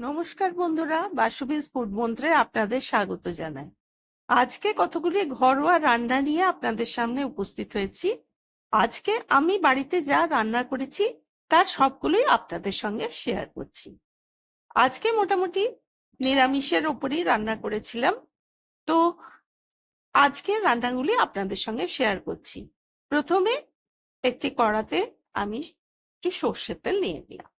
নমস্কার বন্ধুরা, বাসুবিজ ফুড মন্ত্রে আপনাদের স্বাগত জানাই। আজকে কতগুলি ঘরোয়া রান্না নিয়ে আপনাদের সামনে উপস্থিত হয়েছি। আজকে আমি বাড়িতে যা রান্না করেছি, তার সবগুলোই আপনাদের সঙ্গে শেয়ার করছি। আজকে মোটামুটি নিরামিষের ওপরেই রান্না করেছিলাম। তো আজকে রান্নাগুলি আপনাদের সঙ্গে শেয়ার করছি। প্রথমে একটি কড়াতে আমি একটু সর্ষের তেল নিয়ে নিলাম।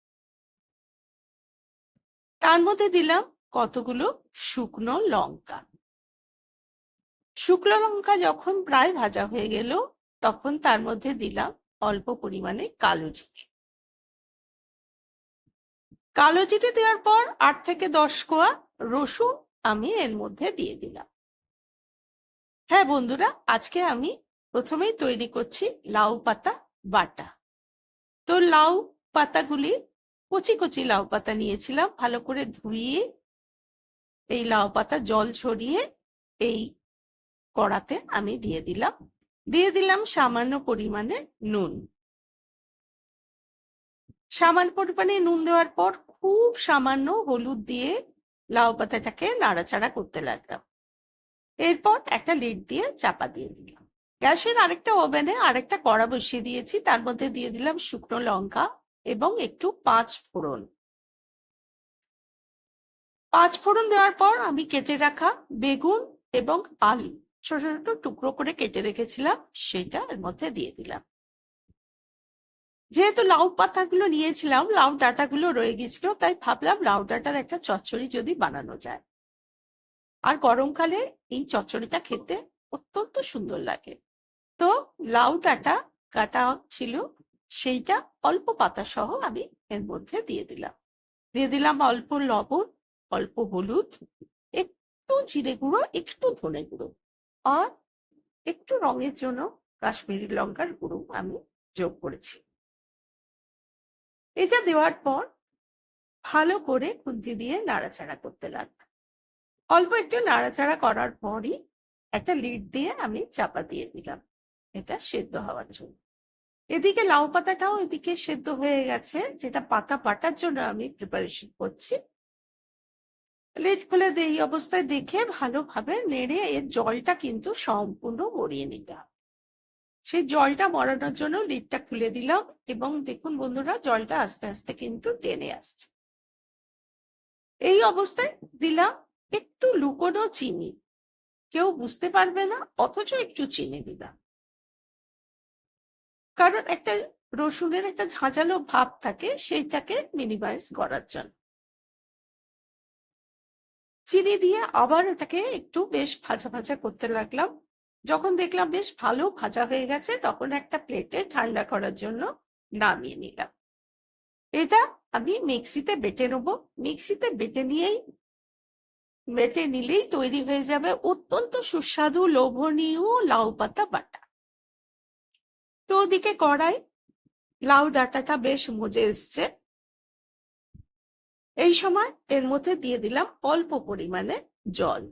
তার মধ্যে দিলাম কতগুলো শুকনো লঙ্কা। শুকনো লঙ্কা যখন প্রায় ভাজা হয়ে গেল, তখন তার মধ্যে দিলাম অল্প পরিমাণে কালো জিরে। কালো জিরে দেওয়ার পর আট থেকে দশ কোয়া রসুন আমি এর মধ্যে দিয়ে দিলাম। হ্যাঁ বন্ধুরা, আজকে আমি প্রথমেই তৈরি করছি লাউ পাতা বাটা। তো লাউ পাতাগুলি কচি কচি লাউ পাতা নিয়েছিলাম। ভালো করে ধুয়ে এই লাউ পাতা জল ছড়িয়ে এই কড়াতে আমি দিয়ে দিলাম। দিয়ে দিলাম সামান্য পরিমাণে নুন। সামান্য পরিমাণে নুন দেওয়ার পর খুব সামান্য হলুদ দিয়ে লাউ পাতাটাকে নাড়াচাড়া করতে লাগলাম। এরপর একটা লিড দিয়ে চাপা দিয়ে দিলাম। গ্যাসের আরেকটা ওভেনে আরেকটা কড়া বসিয়ে দিয়েছি। তার মধ্যে দিয়ে দিলাম শুকনো লঙ্কা। এবং একটু পাঁচ ফোড়ন। পাঁচ ফোড়ন দেওয়ার পর আমি কেটে রাখা বেগুন এবং আলু, ছোট ছোট টুকরো করে কেটে রেখেছিলাম, সেটা এর মধ্যে দিয়ে দিলাম। যেহেতু লাউ পাতাগুলো নিয়েছিলাম, লাউ ডাটাগুলো রয়ে গেছিল, তাই ভাবলাম লাউ ডাটার একটা চচ্চড়ি যদি বানানো যায়। আর গরমকালে এই চচ্চড়িটা খেতে অত্যন্ত সুন্দর লাগে। তো লাউ ডাটা কাটা ছিল সেইটা অল্প পাতা সহ আমি এর মধ্যে দিয়ে দিলাম। দিয়ে দিলাম অল্প লবণ, অল্প হলুদ, একটু জিরে গুঁড়ো, একটু ধনে গুঁড়ো আর একটু রঙের জন্য কাশ্মীরি লঙ্কার গুঁড়ো আমি যোগ করেছি। এটা দেওয়ার পর ভালো করে খুন্তি দিয়ে নাড়াচাড়া করতে লাগলাম। অল্প একটু নাড়াচাড়া করার পরই একটা লিড দিয়ে আমি চাপা দিয়ে দিলাম। এটা সেদ্ধ হওয়ার জন্য। এদিকে লাউ পাতাটাও এদিকে সেদ্ধ হয়ে গেছে, যেটা পাতা পাটার জন্য আমি প্রিপারেশন করছি। লিড খুলে এই অবস্থায় দেখে ভালোভাবে নেড়ে এর জলটা কিন্তু সম্পূর্ণ মরিয়ে নিতে সেই জলটা মরানোর জন্য লিডটা খুলে দিলাম এবং দেখুন বন্ধুরা, জলটা আস্তে আস্তে কিন্তু টেনে আসছে। এই অবস্থায় দিলাম একটু লুকোনো চিনি। কেউ বুঝতে পারবে না, অথচ একটু চিনি দিলাম। কারণ একটা রসুনের একটা ঝাঁঝালো ভাব থাকে সেইটাকে মিনিমাইজ করার জন্য। চিনি দিয়ে আবার ওটাকে একটু বেশ ভাজা ভাজা করতে লাগলাম। যখন দেখলাম বেশ ভালো ভাজা হয়ে গেছে, তখন একটা প্লেটে ঠান্ডা করার জন্য নামিয়ে নিলাম। এটা আমি মিক্সিতে বেটে নেব। মিক্সিতে বেটে নিয়েই, বেটে নিলেই তৈরি হয়ে যাবে অত্যন্ত সুস্বাদু লোভনীয় লাউ পাতা বাটা। তো ওদিকে কড়াই, লাউ ডাঁটাটা বেশ মজে এসছে। এই সময় এর মধ্যে দিয়ে দিলাম অল্প পরিমাণে জল।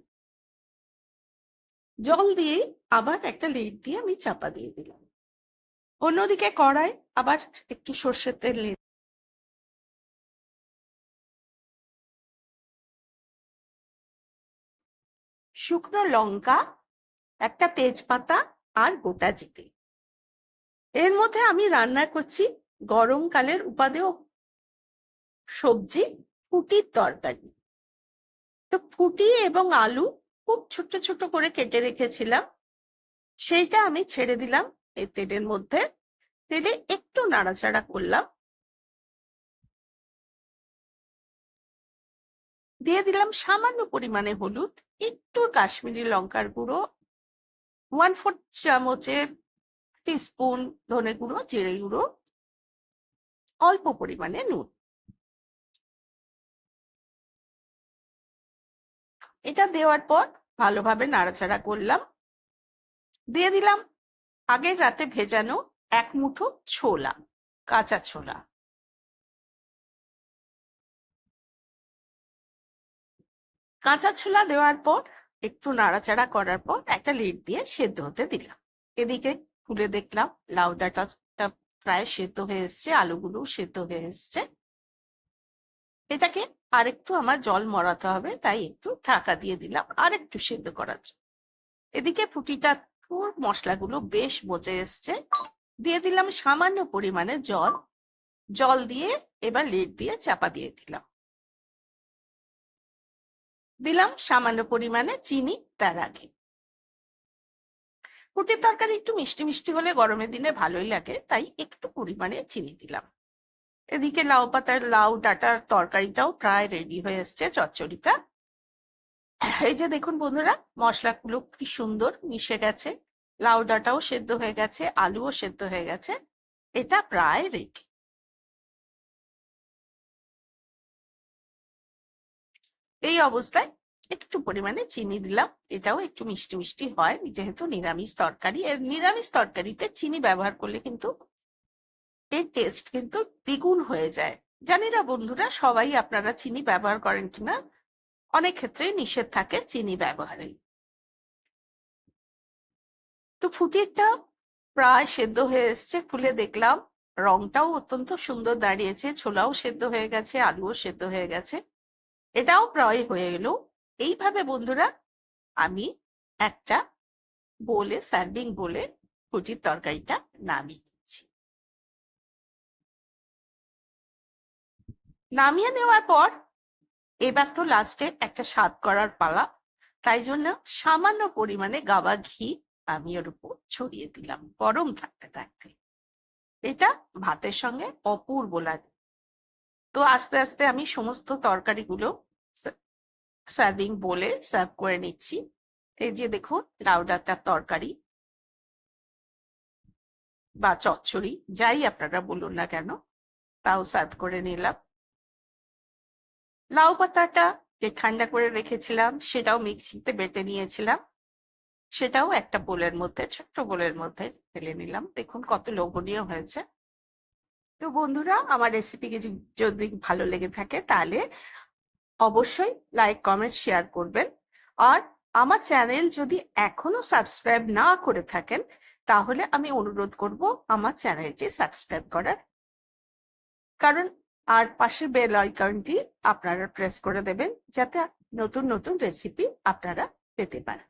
জল দিয়ে আবার একটা লিড দিয়ে আমি চাপা দিয়ে দিলাম। অন্যদিকে কড়াই আবার একটু সর্ষের তেল নিয়ে শুকনো লঙ্কা, একটা তেজপাতা আর গোটা জিরে। এর মধ্যে আমি রান্না করছি গরমকালের উপাদেয় সবজি, ফুটির তরকারি। তো ফুটি এবং আলু খুব ছোট ছোট করে কেটে রেখেছিলাম। সেইটা আমি ছেড়ে দিলাম এই তেলের মধ্যে। তেলে একটু নাড়াচাড়া করলাম। দিয়ে দিলাম সামান্য পরিমাণে হলুদ, একটু কাশ্মীরি লঙ্কার গুঁড়ো ওয়ান ফোর চামচের টিস্পুন ধনে গুঁড়ো, জিরে গুঁড়ো, অল্প পরিমাণে নুন। এটা দেওয়ার পর ভালোভাবে নাড়াচাড়া করলাম। দিয়ে দিলাম আগের রাতে ভেজানো এক মুঠো ছোলা, কাঁচা ছোলা। কাঁচা ছোলা দেওয়ার পর, একটু নাড়াচাড়া করার পর একটা লিড দিয়ে সেদ্ধ হতে দিলাম। এদিকে খুলে দেখলাম। লাউ ডাঁটাটা প্রায় সেদ্ধ হয়ে এসছে আলুগুলো সেদ্ধ হয়ে এসছে। এটাকে আর একটু আমার জল মরাতে হবে, তাই একটু ঢাকা দিয়ে দিলাম আর একটু সেদ্ধ করার জন্য। এদিকে ফুটিটা পুর মশলাগুলো বেশ মজে এসছে। দিয়ে দিলাম সামান্য পরিমাণে জল। জল দিয়ে এবার লিড দিয়ে চাপা দিয়ে দিলাম। দিলাম সামান্য পরিমাণে চিনি তার আগে। ফুটির তরকারি একটু মিষ্টি মিষ্টি হলে গরমের দিনে ভালোই লাগে, তাই একটু পরিমাণে চিনি দিলাম। এদিকে লাউ পাতার লাউ ডাটার তরকারিটাও প্রায় রেডি হয়ে এসছে চচ্চড়িটা। এই যে দেখুন বন্ধুরা, মশলাগুলো কি সুন্দর মিশে গেছে। লাউ ডাঁটাও সেদ্ধ হয়ে গেছে, আলুও সেদ্ধ হয়ে গেছে, এটা প্রায় রেডি এই অবস্থায় একটু পরিমাণে চিনি দিলাম। এটাও একটু মিষ্টি মিষ্টি হয়, যেহেতু নিরামিষ তরকারি। এর নিরামিষ তরকারিতে চিনি ব্যবহার করলে কিন্তু এর টেস্ট কিন্তু দ্বিগুণ হয়ে যায়। জানি না বন্ধুরা, সবাই আপনারা চিনি ব্যবহার করেন কিনা? অনেক ক্ষেত্রে নিষেধ থাকে চিনি ব্যবহারে। তো ফুটিরটা প্রায় সেদ্ধ হয়ে এসছে, খুলে দেখলাম। রংটাও অত্যন্ত সুন্দর দাঁড়িয়েছে, ছোলাও সেদ্ধ হয়ে গেছে, আলুও সেদ্ধ হয়ে গেছে। এটাও প্রায় হয়ে গেল এইভাবে বন্ধুরা আমি একটা বলে সার্ভিং বলে ফুটির তরকারিটা নামিয়ে নিচ্ছি। নামিয়ে নেওয়ার পর এবার তো লাস্টে একটা স্বাদ করার পালা, তাই জন্য সামান্য পরিমাণে গাবা ঘি আমি ওর উপর ছড়িয়ে দিলাম, গরম থাকতে থাকতে। এটা ভাতের সঙ্গে অপূর্ব লাগে। তো আস্তে আস্তে আমি সমস্ত তরকারিগুলো সার্ভিং বলে সার্ভ করে নিচ্ছি। এই যে দেখুন লাউ ডাঁটার তরকারি বা চচ্চড়ি, যাই আপনারা বলুন না কেন, তাও সার্ভ করে নিলাম। লাউ পাতাটা যে ঠান্ডা করে রেখেছিলাম, সেটাও মিক্সিতে বেটে নিয়েছিলাম। সেটাও একটা বোলের মধ্যে, ছোট্ট বোলের মধ্যে ফেলে নিলাম। দেখুন কত লোভনীয় হয়েছে। তো বন্ধুরা, আমার রেসিপি যদি ভালো লেগে থাকে, তাহলে অবশ্যই লাইক কমেন্ট শেয়ার করবেন। আর আমার চ্যানেল যদি এখনও সাবস্ক্রাইব না করে থাকেন, তাহলে আমি অনুরোধ করব আমার চ্যানেলটি সাবস্ক্রাইব করার। কারণ আর পাশে বেল আইকনটি আপনারা প্রেস করে দেবেন, যাতে নতুন নতুন রেসিপি আপনারা পেতে পারেন।